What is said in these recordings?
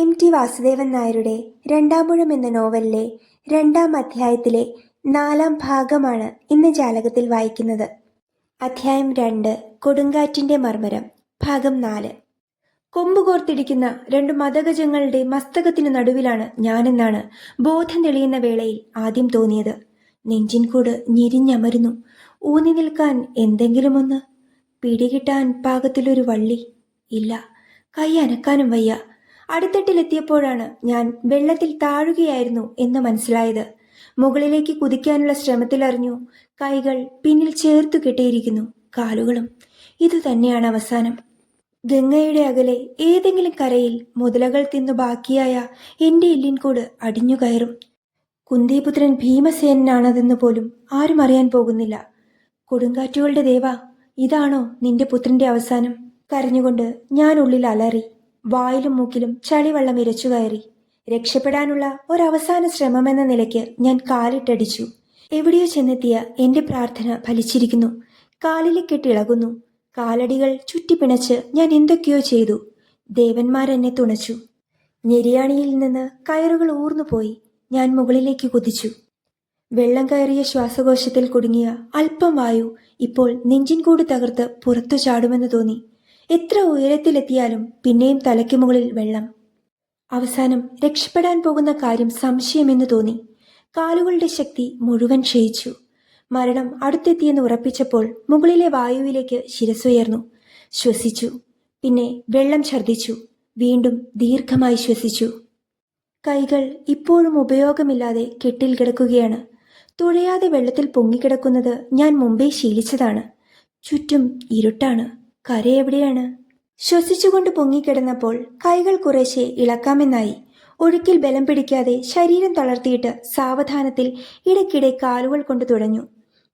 M T Vasudevan നായരുടെ രണ്ടാമൂഴം എന്ന നോവലിലെ രണ്ടാം അധ്യായത്തിലെ നാലാം ഭാഗമാണ് ഇന്ന് ജാലകത്തിൽ വായിക്കുന്നത്. അധ്യായം രണ്ട് കൊടുങ്കാറ്റിന്റെ മർമ്മരം ഭാഗം നാല്. കൊമ്പ് കോർത്തിടിക്കുന്ന രണ്ട് മതഗജങ്ങളുടെ മസ്തകത്തിനു നടുവിലാണ് ഞാനെന്നാണ് ബോധം തെളിയുന്ന വേളയിൽ ആദ്യം തോന്നിയത്. നെഞ്ചിൻകൂട് ഞെരിഞ്ഞമരുന്നു. ഊന്നി നിൽക്കാൻ എന്തെങ്കിലുമൊന്ന്? പിടികിട്ടാൻ പാകത്തിലൊരു വള്ളി? ഇല്ല കൈ അനക്കാനും വയ്യ. അടിത്തട്ടിലെത്തിയപ്പോഴാണ് ഞാൻ വെള്ളത്തിൽ താഴുകയായിരുന്നു എന്ന് മനസ്സിലായത്. മുകളിലേക്ക് കുതിക്കാനുള്ള ശ്രമത്തിലറിഞ്ഞു കൈകൾ പിന്നിൽ ചേർത്തു കെട്ടിയിരിക്കുന്നു. കാലുകളും. ഇതുതന്നെയാണ് അവസാനം. ഗംഗയുടെ അകലെ ഏതെങ്കിലും കരയിൽ മുതലകൾ തിന്നു ബാക്കിയായ എന്റെ എല്ലിൻകൂട് അടിഞ്ഞു കയറും. കുന്തിപുത്രൻ ഭീമസേനാണതെന്ന് പോലും ആരും അറിയാൻ പോകുന്നില്ല. കൊടുങ്കാറ്റുകളുടെ ദേവ ഇതാണോ നിന്റെ പുത്രന്റെ അവസാനം? കരഞ്ഞുകൊണ്ട് ഞാൻ ഉള്ളിൽ അലറി. വായിലും മൂക്കിലും ചളിവെള്ളം ഇരച്ചു കയറി. രക്ഷപ്പെടാനുള്ള ഒരവസാന ശ്രമമെന്ന നിലയ്ക്ക് ഞാൻ കാലിട്ടടിച്ചു. എവിടെയോ ചെന്നെത്തിയ എന്റെ പ്രാർത്ഥന ഫലിച്ചിരിക്കുന്നു. കാലിലെ കെട്ടിളകുന്നു കാലടികൾ ചുറ്റിപ്പിണച്ച് ഞാൻ എന്തൊക്കെയോ ചെയ്തു. ദേവന്മാരെന്നെ തുണച്ചു. ഞെരിയാണിയിൽ നിന്ന് കയറുകൾ ഊർന്നുപോയി ഞാൻ മുകളിലേക്ക് കുതിച്ചു. വെള്ളം കയറിയ ശ്വാസകോശത്തിൽ കുടുങ്ങിയ അല്പം വായു ഇപ്പോൾ നെഞ്ചിൻകൂട് തകർത്ത് പുറത്തു ചാടുമെന്ന് തോന്നി. എത്ര ഉയരത്തിലെത്തിയാലും പിന്നെയും തലയ്ക്ക് മുകളിൽ വെള്ളം. അവസാനം രക്ഷപ്പെടാൻ പോകുന്ന കാര്യം സംശയമെന്ന് തോന്നി. കാലുകളുടെ ശക്തി മുഴുവൻ ക്ഷയിച്ചു. മരണം അടുത്തെത്തിയെന്ന് ഉറപ്പിച്ചപ്പോൾ മുകളിലെ വായുവിലേക്ക് ശിരസുയർന്നു ശ്വസിച്ചു. പിന്നെ വെള്ളം ഛർദ്ദിച്ചു. വീണ്ടും ദീർഘമായി ശ്വസിച്ചു. കൈകൾ ഇപ്പോഴും ഉപയോഗമില്ലാതെ കെട്ടിൽ കിടക്കുകയാണ്. തുഴയാതെ വെള്ളത്തിൽ പൊങ്ങിക്കിടക്കുന്നത് ഞാൻ മുമ്പേ ശീലിച്ചതാണ്. ചുറ്റും ഇരുട്ടാണ്. കര എവിടെയാണ്? ശ്വസിച്ചുകൊണ്ട് പൊങ്ങിക്കിടന്നപ്പോൾ കൈകൾ കുറേശ്ശെ ഇളക്കാമെന്നായി. ഒഴുക്കിൽ ബലം പിടിക്കാതെ ശരീരം തളർത്തിയിട്ട് സാവധാനത്തിൽ ഇടയ്ക്കിടെ കാലുകൾ കൊണ്ട് തുടഞ്ഞു.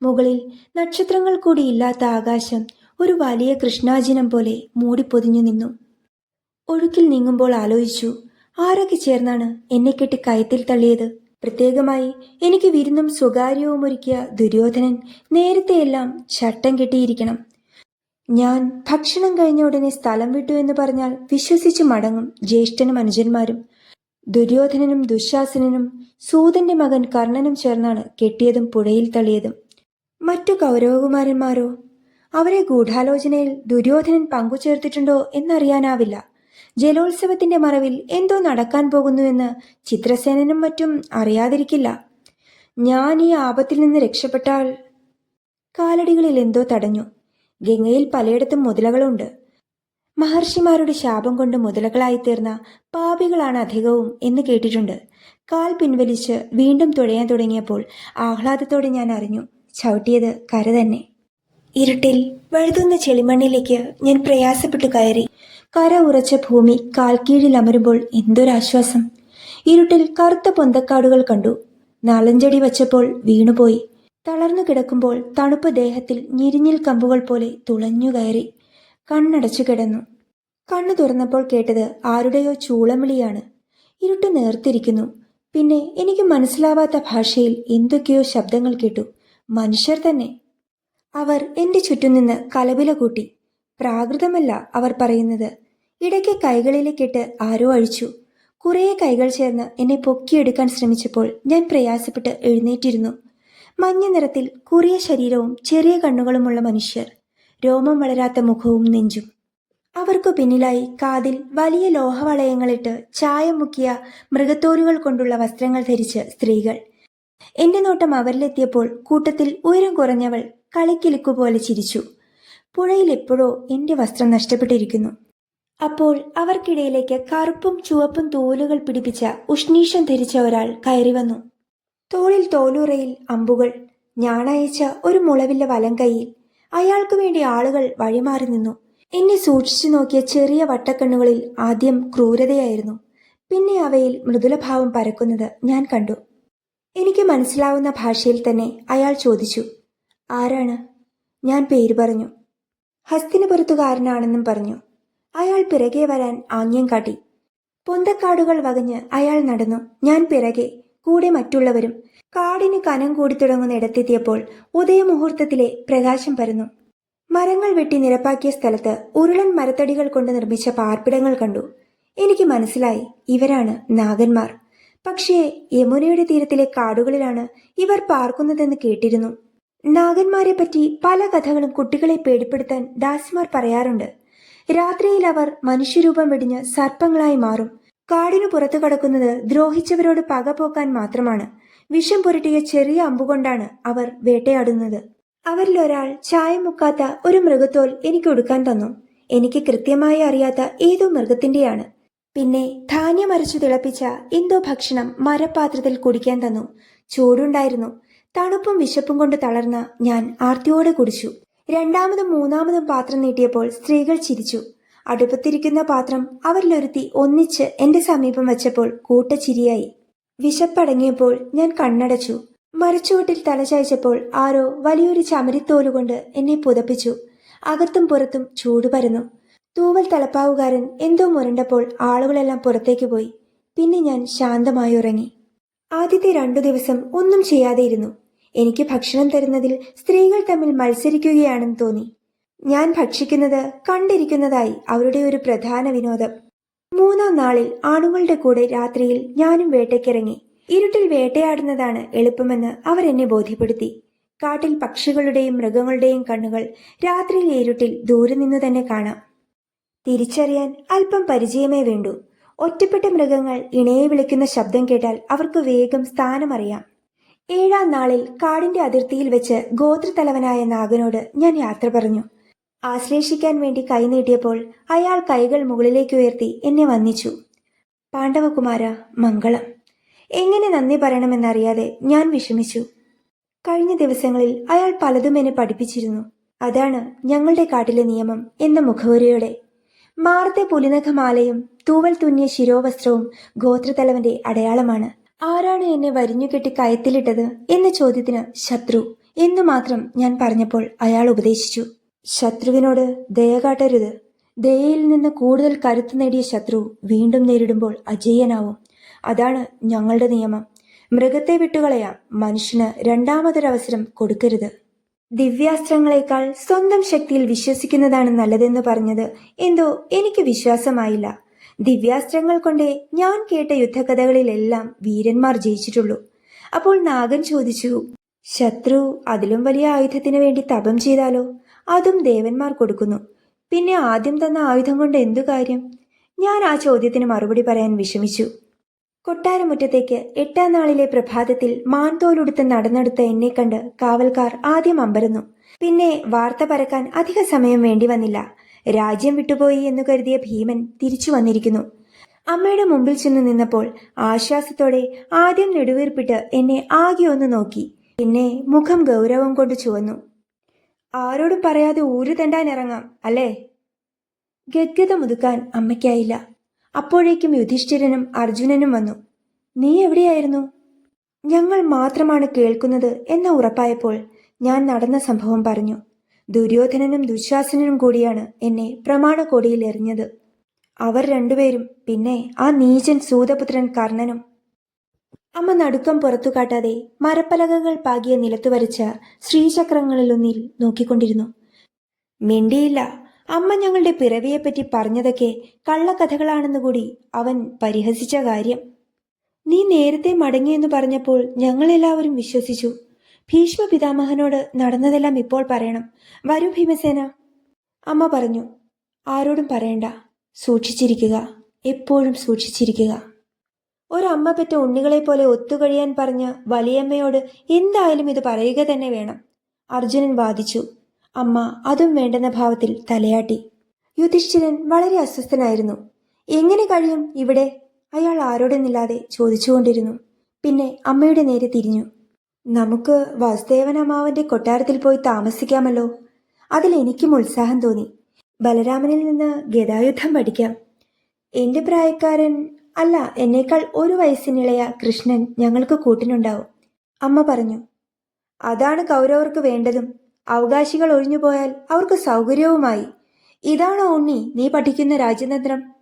മുകളിൽ നക്ഷത്രങ്ങൾ കൂടി ഇല്ലാത്ത ആകാശം ഒരു വലിയ കൃഷ്ണാജിനം പോലെ മൂടിപ്പൊതിഞ്ഞു നിന്നു. ഒഴുക്കിൽ നീങ്ങുമ്പോൾ ആലോചിച്ചു ആരൊക്കെ ചേർന്നാണ് എന്നെ കെട്ടി കയത്തിൽ തള്ളിയത്? പ്രത്യേകമായി എനിക്ക് വിരുന്നും സ്വകാര്യവും ഒരുക്കിയ ദുര്യോധനൻ നേരത്തെയെല്ലാം ചട്ടം കെട്ടിയിരിക്കണം. ഞാൻ ഭക്ഷണം കഴിഞ്ഞ ഉടനെ സ്ഥലം വിട്ടു എന്ന് പറഞ്ഞാൽ വിശ്വസിച്ച് മടങ്ങും ജ്യേഷ്ഠനും അനുജന്മാരും. ദുര്യോധനനും ദുശാസനനും സൂതന്റെ മകൻ കർണനും ചേർന്നാണ് കെട്ടിയതും പുഴയിൽ തള്ളിയതും. മറ്റു കൗരവകുമാരന്മാരോ? അവരെ ഗൂഢാലോചനയിൽ ദുര്യോധനൻ പങ്കുചേർത്തിട്ടുണ്ടോ എന്നറിയാനാവില്ല. ജലോത്സവത്തിന്റെ മറവിൽ എന്തോ നടക്കാൻ പോകുന്നുവെന്ന് ചിത്രസേനനും മറ്റും അറിയാതിരിക്കില്ല. ഞാൻ ഈ ആപത്തിൽ നിന്ന് രക്ഷപ്പെട്ടാൽ കാലടികളിൽ എന്തോ തടഞ്ഞു. ഗംഗയിൽ പലയിടത്തും മുതലകളുണ്ട്. മഹർഷിമാരുടെ ശാപം കൊണ്ട് മുതലകളായി തീർന്ന പാപികളാണ് അധികവും എന്ന് കേട്ടിട്ടുണ്ട്. കാൽ പിൻവലിച്ച് വീണ്ടും തുഴയാൻ തുടങ്ങിയപ്പോൾ ആഹ്ലാദത്തോടെ ഞാൻ അറിഞ്ഞു ചവിട്ടിയത് കര തന്നെ. ഇരുട്ടിൽ വഴുതുന്ന ചെളിമണ്ണിലേക്ക് ഞാൻ പ്രയാസപ്പെട്ടു കയറി. കര ഉറച്ച ഭൂമി കാൽക്കീഴിൽ അമരുമ്പോൾ എന്തൊരാശ്വാസം. ഇരുട്ടിൽ കറുത്ത പൊന്തക്കാടുകൾ കണ്ടു. നാലഞ്ചടി വച്ചപ്പോൾ വീണുപോയി. തളർന്നു കിടക്കുമ്പോൾ തണുപ്പ് ദേഹത്തിൽ ഞെരിഞ്ഞിൽ കമ്പുകൾ പോലെ തുളഞ്ഞു കയറി കണ്ണടച്ചു കിടന്നു. കണ്ണു തുറന്നപ്പോൾ കേട്ടത് ആരുടെയോ ചൂളമിളിയാണ്. ഇരുട്ട് നേർത്തിരിക്കുന്നു. പിന്നെ എനിക്ക് മനസ്സിലാവാത്ത ഭാഷയിൽ എന്തൊക്കെയോ ശബ്ദങ്ങൾ കേട്ടു. മനുഷ്യർ തന്നെ. അവർ എന്റെ ചുറ്റും നിന്ന് കലപില കൂട്ടി. പ്രാകൃതമല്ല അവർ പറയുന്നത്. ഇടയ്ക്ക് കൈകളിലേക്കിട്ട് ആരോ അഴിച്ചു. കുറേ കൈകൾ ചേർന്ന് എന്നെ പൊക്കിയെടുക്കാൻ ശ്രമിച്ചപ്പോൾ ഞാൻ പ്രയാസപ്പെട്ട് എഴുന്നേറ്റിരുന്നു. മഞ്ഞ നിറത്തിൽ കുറിയ ശരീരവും ചെറിയ കണ്ണുകളുമുള്ള മനുഷ്യർ. രോമം വളരാത്ത മുഖവും നെഞ്ചും. അവർക്കു പിന്നിലായി കാതിൽ വലിയ ലോഹവളയങ്ങളിട്ട് ചായം മുക്കിയ മൃഗത്തോലുകൾ കൊണ്ടുള്ള വസ്ത്രങ്ങൾ ധരിച്ച് സ്ത്രീകൾ. എന്റെ നോട്ടം അവരിലെത്തിയപ്പോൾ കൂട്ടത്തിൽ ഉയരം കുറഞ്ഞവൾ കളിക്കിലുക്കുപോലെ ചിരിച്ചു. പുഴയിൽ എപ്പോഴോ എന്റെ വസ്ത്രം നഷ്ടപ്പെട്ടിരിക്കുന്നു. അപ്പോൾ അവർക്കിടയിലേക്ക് കറുപ്പും ചുവപ്പും തോലുകൾ പിടിപ്പിച്ച ഉഷ്ണീഷം ധരിച്ച ഒരാൾ കയറി വന്നു. തോളിൽ തോലുറയിൽ അമ്പുകൾ. ഞാനയച്ച ഒരു മുളവില്ല വലം കൈയിൽ. അയാൾക്കു വേണ്ടി ആളുകൾ വഴിമാറി നിന്നു. എന്നെ സൂക്ഷിച്ചു നോക്കിയ ചെറിയ വട്ടക്കണ്ണുകളിൽ ആദ്യം ക്രൂരതയായിരുന്നു. പിന്നെ അവയിൽ മൃദുലഭാവം പരക്കുന്നത് ഞാൻ കണ്ടു. എനിക്ക് മനസ്സിലാവുന്ന ഭാഷയിൽ തന്നെ അയാൾ ചോദിച്ചു ആരാണ്? ഞാൻ പേര് പറഞ്ഞു. ഹസ്തിനപുരത്തുകാരനാണെന്നും പറഞ്ഞു. അയാൾ പിറകെ വരാൻ ആംഗ്യം കാട്ടി. പൊന്തക്കാടുകൾ വകഞ്ഞ് അയാൾ നടന്നു. ഞാൻ പിറകെ കൂടെ മറ്റുള്ളവരും. കാടിന് കനം കൂടി തുടങ്ങുന്ന ഇടത്തെത്തിയപ്പോൾ ഉദയമുഹൂർത്തത്തിലെ പ്രകാശം പരന്നു. മരങ്ങൾ വെട്ടി നിരപ്പാക്കിയ സ്ഥലത്ത് ഉരുളൻ മരത്തടികൾ കൊണ്ട് നിർമ്മിച്ച പാർപ്പിടങ്ങൾ കണ്ടു. എനിക്ക് മനസ്സിലായി ഇവരാണ് നാഗന്മാർ. പക്ഷേ യമുനയുടെ തീരത്തിലെ കാടുകളിലാണ് ഇവർ പാർക്കുന്നതെന്ന് കേട്ടിരുന്നു. നാഗന്മാരെ പറ്റി പല കഥകളും കുട്ടികളെ പേടിപ്പെടുത്താൻ ദാസിമാർ പറയാറുണ്ട്. രാത്രിയിൽ അവർ മനുഷ്യരൂപം വെടിഞ്ഞ് സർപ്പങ്ങളായി മാറും. കാടിനു പുറത്തു കടക്കുന്നത് ദ്രോഹിച്ചവരോട് പക പോക്കാൻ മാത്രമാണ്. വിഷം പുരട്ടിയ ചെറിയ അമ്പുകൊണ്ടാണ് അവർ വേട്ടയാടുന്നത്. അവരിൽ ഒരാൾ ചായം മുക്കാത്ത ഒരു മൃഗത്തോൽ എനിക്ക് ഉടുക്കാൻ തന്നു. എനിക്ക് കൃത്യമായി അറിയാത്ത ഏതോ മൃഗത്തിന്റെയാണ്. പിന്നെ ധാന്യം അരച്ചു തിളപ്പിച്ച എന്തോ ഭക്ഷണം മരപാത്രത്തിൽ കുടിക്കാൻ തന്നു. ചൂടുണ്ടായിരുന്നു. തണുപ്പും വിശപ്പും കൊണ്ട് തളർന്ന ഞാൻ ആർത്തിയോടെ കുടിച്ചു. രണ്ടാമതും മൂന്നാമതും പാത്രം നീട്ടിയപ്പോൾ സ്ത്രീകൾ ചിരിച്ചു. അടുപ്പത്തിരിക്കുന്ന പാത്രം അവരിലൊരുത്തി ഒന്നിച്ച് എന്റെ സമീപം വച്ചപ്പോൾ കൂട്ടച്ചിരിയായി. വിശപ്പടങ്ങിയപ്പോൾ ഞാൻ കണ്ണടച്ചു. മരച്ചുവട്ടിൽ തലചായ്ച്ചപ്പോൾ ആരോ വലിയൊരു ചമരിത്തോലുകൊണ്ട് എന്നെ പുതപ്പിച്ചു. അകത്തും പുറത്തും ചൂട് പരന്നു. തൂവൽ തലപ്പാവുകാരൻ എന്തോ മുരണ്ടപ്പോൾ ആളുകളെല്ലാം പുറത്തേക്ക് പോയി. പിന്നെ ഞാൻ ശാന്തമായി ഉറങ്ങി. ആദ്യത്തെ രണ്ടു ദിവസം ഒന്നും ചെയ്യാതെയിരുന്നു. എനിക്ക് ഭക്ഷണം തരുന്നതിൽ സ്ത്രീകൾ തമ്മിൽ മത്സരിക്കുകയാണെന്ന് തോന്നി. ഞാൻ ഭക്ഷിക്കുന്നത് കണ്ടിരിക്കുന്നതായി അവരുടെ ഒരു പ്രധാന വിനോദം. മൂന്നാം നാളിൽ ആണുങ്ങളുടെ കൂടെ രാത്രിയിൽ ഞാനും വേട്ടയ്ക്കിറങ്ങി. ഇരുട്ടിൽ വേട്ടയാടുന്നതാണ് എളുപ്പമെന്ന് അവർ എന്നെ ബോധ്യപ്പെടുത്തി. കാട്ടിൽ പക്ഷികളുടെയും മൃഗങ്ങളുടെയും കണ്ണുകൾ രാത്രിയിലെ ഇരുട്ടിൽ ദൂരെ നിന്ന് തന്നെ കാണാം. തിരിച്ചറിയാൻ അല്പം പരിചയമേ വേണ്ടു. ഒറ്റപ്പെട്ട മൃഗങ്ങൾ ഇണയെ വിളിക്കുന്ന ശബ്ദം കേട്ടാൽ അവർക്ക് വേഗം സ്ഥാനമറിയാം. ഏഴാം നാളിൽ കാടിന്റെ അതിർത്തിയിൽ വെച്ച് ഗോത്രത്തലവനായ നാഗനോട് ഞാൻ യാത്ര പറഞ്ഞു. ആശ്ലേഷിക്കാൻ വേണ്ടി കൈനീട്ടിയപ്പോൾ അയാൾ കൈകൾ മുകളിലേക്ക് ഉയർത്തി എന്നെ വന്ദിച്ചു. പാണ്ഡവകുമാര മംഗളം. എങ്ങനെ നന്ദി പറയണമെന്നറിയാതെ ഞാൻ വിഷമിച്ചു. കഴിഞ്ഞ ദിവസങ്ങളിൽ അയാൾ പലതും എന്നെ പഠിപ്പിച്ചിരുന്നു. അതാണ് ഞങ്ങളുടെ കാട്ടിലെ നിയമം എന്ന മുഖവരിയോടെ. മാറത്തെ പുലിനഖമാലയും തൂവൽ തുന്നിയ ശിരോവസ്ത്രവും ഗോത്രത്തലവന്റെ അടയാളമാണ്. ആരാണ് എന്നെ വരിഞ്ഞുകെട്ടി കയത്തിലിട്ടത് എന്ന ചോദ്യത്തിന് ശത്രു എന്നു മാത്രം ഞാൻ പറഞ്ഞപ്പോൾ അയാൾ ഉപദേശിച്ചു. ശത്രുവിനോട് ദയ കാട്ടരുത്. ദയയിൽ നിന്ന് കൂടുതൽ കരുത്ത് നേടിയ ശത്രു വീണ്ടും നേരിടുമ്പോൾ അജയ്യനാവും അതാണ് ഞങ്ങളുടെ നിയമം. മൃഗത്തെ വിട്ടുകളയാം. മനുഷ്യന് രണ്ടാമതൊരവസരം കൊടുക്കരുത്. ദിവ്യാസ്ത്രങ്ങളെക്കാൾ സ്വന്തം ശക്തിയിൽ വിശ്വസിക്കുന്നതാണ് നല്ലതെന്ന് പറഞ്ഞത് എന്തോ എനിക്ക് വിശ്വാസമായില്ല. ദിവ്യാസ്ത്രങ്ങൾ കൊണ്ടേ ഞാൻ കേട്ട യുദ്ധകഥകളിലെല്ലാം വീരന്മാർ ജയിച്ചിട്ടുള്ളൂ. അപ്പോൾ നാഗൻ ചോദിച്ചു ശത്രു അതിലും വലിയ ആയുധത്തിന് വേണ്ടി തപം ചെയ്താലോ? അതും ദേവന്മാർ കൊടുക്കുന്നു. പിന്നെ ആദ്യം തന്ന ആയുധം കൊണ്ട് എന്തു കാര്യം? ഞാൻ ആ ചോദ്യത്തിന് മറുപടി പറയാൻ വിഷമിച്ചു. കൊട്ടാരമുറ്റത്തേക്ക് എട്ടാം നാളിലെ പ്രഭാതത്തിൽ മാൻതോലുടുത്ത് നടന്നെടുത്ത എന്നെ കണ്ട് കാവൽക്കാർ ആദ്യം അമ്പരന്നു. പിന്നെ വാർത്ത പരക്കാൻ അധിക സമയം വേണ്ടി വന്നില്ല. രാജ്യം വിട്ടുപോയി എന്ന് കരുതിയ ഭീമൻ തിരിച്ചു വന്നിരിക്കുന്നു. അമ്മയുടെ മുമ്പിൽ ചെന്ന് നിന്നപ്പോൾ ആശ്വാസത്തോടെ ആദ്യം നെടുവീർപ്പിട്ട് എന്നെ ആകെ ഒന്ന് നോക്കി. പിന്നെ മുഖം ഗൗരവം കൊണ്ട് ചുവന്നു. ആരോടും പറയാതെ ഊരു തെണ്ടാൻ ഇറങ്ങാം അല്ലേ? ഗദ്ഗത മുതുക്കാൻ അമ്മയ്ക്കായില്ല. അപ്പോഴേക്കും യുധിഷ്ഠിരനും അർജുനനും വന്നു. നീ എവിടെയായിരുന്നു? ഞങ്ങൾ മാത്രമാണ് കേൾക്കുന്നത് എന്ന ഉറപ്പായപ്പോൾ ഞാൻ നടന്ന സംഭവം പറഞ്ഞു. ദുര്യോധനനും ദുശ്വാസനും കൂടിയാണ് എന്നെ പ്രമാണ കോടിയിൽ എറിഞ്ഞത്. അവർ രണ്ടുപേരും പിന്നെ ആ നീചൻ സൂതപുത്രൻ കർണനും അമ്മ നടുക്കം പുറത്തു കാട്ടാതെ മരപ്പലകകൾ പാകിയ നിലത്തു വരച്ച ശ്രീചക്രങ്ങളിലൊന്നിൽ നോക്കിക്കൊണ്ടിരുന്നു. മിണ്ടിയില്ല. അമ്മ ഞങ്ങളുടെ പിറവിയെപ്പറ്റി പറഞ്ഞതൊക്കെ കള്ളക്കഥകളാണെന്ന് കൂടി അവൻ പരിഹസിച്ച കാര്യം. നീ നേരത്തെ മടങ്ങിയെന്ന് പറഞ്ഞപ്പോൾ ഞങ്ങളെല്ലാവരും വിശ്വസിച്ചു. ഭീഷ്മ പിതാമഹനോട് നടന്നതെല്ലാം ഇപ്പോൾ പറയണം. വരൂ ഭീമസേന. അമ്മ പറഞ്ഞു ആരോടും പറയണ്ട. സൂക്ഷിച്ചിരിക്കുക. എപ്പോഴും സൂക്ഷിച്ചിരിക്കുക. ഒരമ്മ പെറ്റ ഉണ്ണികളെ പോലെ ഒത്തുകഴിയാൻ പറഞ്ഞ വലിയമ്മയോട് എന്തായാലും ഇത് പറയുക തന്നെ വേണം. അർജുനൻ വാദിച്ചു. അമ്മ അതും വേണ്ടെന്ന ഭാവത്തിൽ തലയാട്ടി. യുധിഷ്ഠിരൻ വളരെ അസ്വസ്ഥനായിരുന്നു. എങ്ങനെ കഴിയും ഇവിടെ? അയാൾ ആരോടെന്നില്ലാതെ ചോദിച്ചുകൊണ്ടിരുന്നു. പിന്നെ അമ്മയുടെ നേരെ തിരിഞ്ഞു. നമുക്ക് വസുദേവൻ അമ്മാവന്റെ കൊട്ടാരത്തിൽ പോയി താമസിക്കാമല്ലോ. അതിൽ എനിക്കും ഉത്സാഹം തോന്നി. ബലരാമനിൽ നിന്ന് ഗതായുദ്ധം പഠിക്കാം. എന്റെ പ്രായക്കാരൻ അല്ല എന്നേക്കാൾ ഒരു വയസ്സിനിളയ കൃഷ്ണൻ ഞങ്ങൾക്ക് കൂട്ടിനുണ്ടാവും. അമ്മ പറഞ്ഞു അതാണ് കൗരവർക്ക് വേണ്ടതും. അവകാശികൾ ഒഴിഞ്ഞു പോയാൽ അവർക്ക് സൗകര്യവുമായി. ഇതാണോ ഉണ്ണി നീ പഠിക്കുന്ന രാജ്യതന്ത്രം?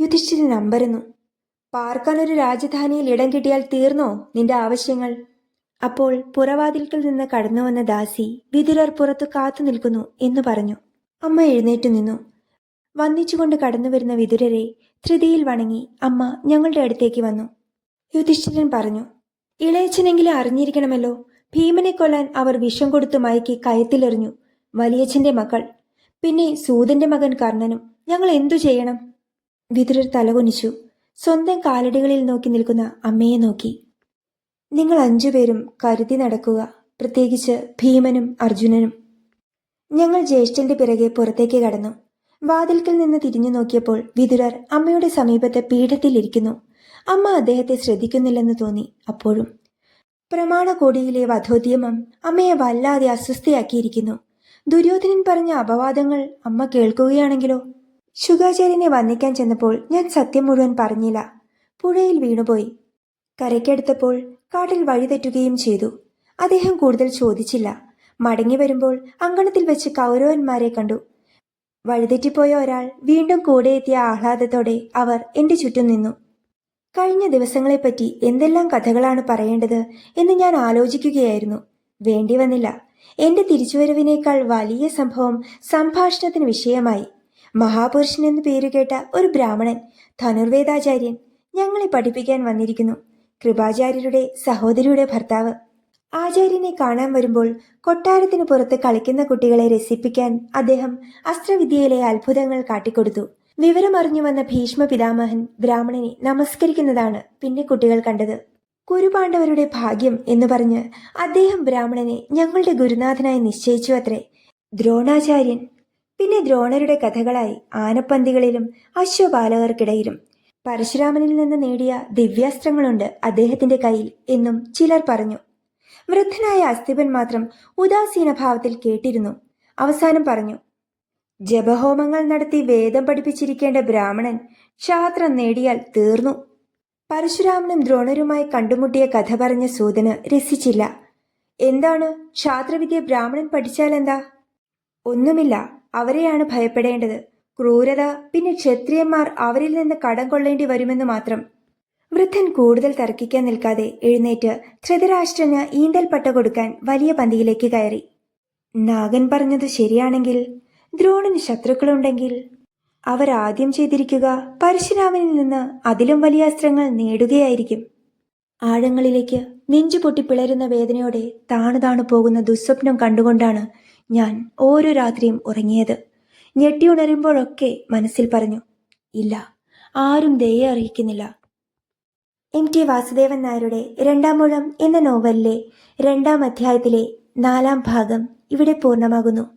യുധിഷ്ഠിരൻ നമ്പരുന്നു പാർക്കാൻ ഒരു രാജധാനിയിൽ ഇടം കിട്ടിയാൽ തീർന്നോ നിന്റെ ആവശ്യങ്ങൾ? അപ്പോൾ പുറവാതിൽക്കൽ നിന്ന് കടന്നു വന്ന ദാസി വിതുരർ പുറത്തു കാത്തു നിൽക്കുന്നു എന്ന് പറഞ്ഞു. അമ്മ എഴുന്നേറ്റ് നിന്നു. വന്നിച്ചുകൊണ്ട് കടന്നു വരുന്ന വിതുരരെ ധൃതിയിൽ വണങ്ങി അമ്മ ഞങ്ങളുടെ അടുത്തേക്ക് വന്നു. യുധിഷ്ഠിരൻ പറഞ്ഞു ഇളയച്ചനെങ്കിലും അറിഞ്ഞിരിക്കണമല്ലോ. ഭീമനെ കൊല്ലാൻ അവർ വിഷം കൊടുത്തു മയക്കി കയത്തിലെറിഞ്ഞു. വലിയച്ഛന്റെ മക്കൾ. പിന്നെ സൂതന്റെ മകൻ കർണനും. ഞങ്ങൾ എന്തു ചെയ്യണം? വിതുരർ തലകുനിച്ചു. സ്വന്തം കാലടികളിൽ നോക്കി നിൽക്കുന്ന അമ്മയെ നോക്കി. നിങ്ങൾ അഞ്ചുപേരും കരുതി നടക്കുക. പ്രത്യേകിച്ച് ഭീമനും അർജുനനും. ഞങ്ങൾ ജ്യേഷ്ഠന്റെ പിറകെ പുറത്തേക്ക് കടന്നു. വാതിൽക്കൽ നിന്ന് തിരിഞ്ഞു നോക്കിയപ്പോൾ വിതുരർ അമ്മയുടെ സമീപത്തെ പീഠത്തിലിരിക്കുന്നു. അമ്മ അദ്ദേഹത്തെ ശ്രദ്ധിക്കുന്നില്ലെന്ന് തോന്നി. അപ്പോഴും പ്രമാണകോടിയിലെ വധോദ്യമം അമ്മയെ വല്ലാതെ അസ്വസ്ഥയാക്കിയിരിക്കുന്നു. ദുര്യോധനൻ പറഞ്ഞ അപവാദങ്ങൾ അമ്മ കേൾക്കുകയാണെങ്കിലോ? ശുഗാചാര്യനെ വന്ദിക്കാൻ ചെന്നപ്പോൾ ഞാൻ സത്യം മുഴുവൻ പറഞ്ഞില്ല. പുഴയിൽ വീണുപോയി. കരയ്ക്കെടുത്തപ്പോൾ കാട്ടിൽ വഴിതെറ്റുകയും ചെയ്തു. അദ്ദേഹം കൂടുതൽ ചോദിച്ചില്ല. മടങ്ങി വരുമ്പോൾ അങ്കണത്തിൽ വെച്ച് കൗരവന്മാരെ കണ്ടു. വഴിതെറ്റിപ്പോയ ഒരാൾ വീണ്ടും കൂടെ എത്തിയ ആഹ്ലാദത്തോടെ അവർ എന്റെ ചുറ്റും നിന്നു. കഴിഞ്ഞ ദിവസങ്ങളെപ്പറ്റി എന്തെല്ലാം കഥകളാണ് പറയേണ്ടത് എന്ന് ഞാൻ ആലോചിക്കുകയായിരുന്നു. വേണ്ടി വന്നില്ല. എന്റെ തിരിച്ചുവരവിനേക്കാൾ വലിയ സംഭവം സംഭാഷണത്തിന് വിഷയമായി. മഹാപുരുഷൻ എന്ന് പേരുകേട്ട ഒരു ബ്രാഹ്മണൻ ധനുർവേദാചാര്യൻ ഞങ്ങളെ പഠിപ്പിക്കാൻ വന്നിരിക്കുന്നു. കൃപാചാര്യരുടെ സഹോദരിയുടെ ഭർത്താവ്. ആചാര്യനെ കാണാൻ വരുമ്പോൾ കൊട്ടാരത്തിന് പുറത്ത് കളിക്കുന്ന കുട്ടികളെ രസിപ്പിക്കാൻ അദ്ദേഹം അസ്ത്രവിദ്യയിലെ അത്ഭുതങ്ങൾ കാട്ടിക്കൊടുത്തു. വിവരമറിഞ്ഞു വന്ന ഭീഷ്മ പിതാമഹൻ ബ്രാഹ്മണനെ നമസ്കരിക്കുന്നതാണ് പിന്നെ കുട്ടികൾ കണ്ടത്. കുരുപാണ്ഡവരുടെ ഭാഗ്യം എന്ന് പറഞ്ഞ് അദ്ദേഹം ബ്രാഹ്മണനെ ഞങ്ങളുടെ ഗുരുനാഥനായി നിശ്ചയിച്ചു അത്രേ. ദ്രോണാചാര്യൻ. പിന്നെ ദ്രോണരുടെ കഥകളായി ആനപ്പന്തികളിലും അശ്വപാലകർക്കിടയിലും. പരശുരാമനിൽ നിന്ന് നേടിയ ദിവ്യാസ്ത്രങ്ങളുണ്ട് അദ്ദേഹത്തിന്റെ കയ്യിൽ എന്നും ചിലർ പറഞ്ഞു. വൃദ്ധനായ അസ്ഥിപൻ മാത്രം ഉദാസീന ഭാവത്തിൽ കേട്ടിരുന്നു. അവസാനം പറഞ്ഞു ജപഹോമങ്ങൾ നടത്തി വേദം പഠിപ്പിച്ചിരിക്കേണ്ട ബ്രാഹ്മണൻ ക്ഷാത്രം നേടിയാൽ തീർന്നു. പരശുരാമനും ദ്രോണരുമായി കണ്ടുമുട്ടിയ കഥ പറഞ്ഞ സൂതന് രസിച്ചില്ല. എന്താണ്? ക്ഷാത്രവിദ്യ ബ്രാഹ്മണൻ പഠിച്ചാൽ എന്താ? ഒന്നുമില്ല അവരെയാണ് ഭയപ്പെടേണ്ടത്. ക്രൂരത പിന്നെ ക്ഷത്രിയന്മാർ അവരിൽ നിന്ന് കടം കൊള്ളേണ്ടി വരുമെന്ന് മാത്രം. വൃദ്ധൻ കൂടുതൽ തർക്കിക്കാൻ നിൽക്കാതെ എഴുന്നേറ്റ് ധൃതരാഷ്ട്രന് ഈന്തൽപ്പട്ട കൊടുക്കാൻ വലിയ പന്തിയിലേക്ക് കയറി. നാഗൻ പറഞ്ഞത് ശരിയാണെങ്കിൽ ദ്രോണന് ശത്രുക്കളുണ്ടെങ്കിൽ അവർ ആദ്യം ചെയ്തിരിക്കുക പരശുരാമനിൽ നിന്ന് അതിലും വലിയ അസ്ത്രങ്ങൾ നേടുകയായിരിക്കും. ആഴങ്ങളിലേക്ക് നെഞ്ചു പൊട്ടി പിളരുന്ന വേദനയോടെ താണു താണു പോകുന്ന ദുസ്വപ്നം കണ്ടുകൊണ്ടാണ് ഞാൻ ഓരോ രാത്രിയും ഉറങ്ങിയത്. ഞെട്ടിയുണരുമ്പോഴൊക്കെ മനസ്സിൽ പറഞ്ഞു ഇല്ല ആരും ദയ അറിയിക്കുന്നില്ല എം ടി വാസുദേവൻ നായരുടെ രണ്ടാം മുഴം എന്ന നോവലിലെ രണ്ടാം അധ്യായത്തിലെ നാലാം ഭാഗം ഇവിടെ പൂർണമാകുന്നു.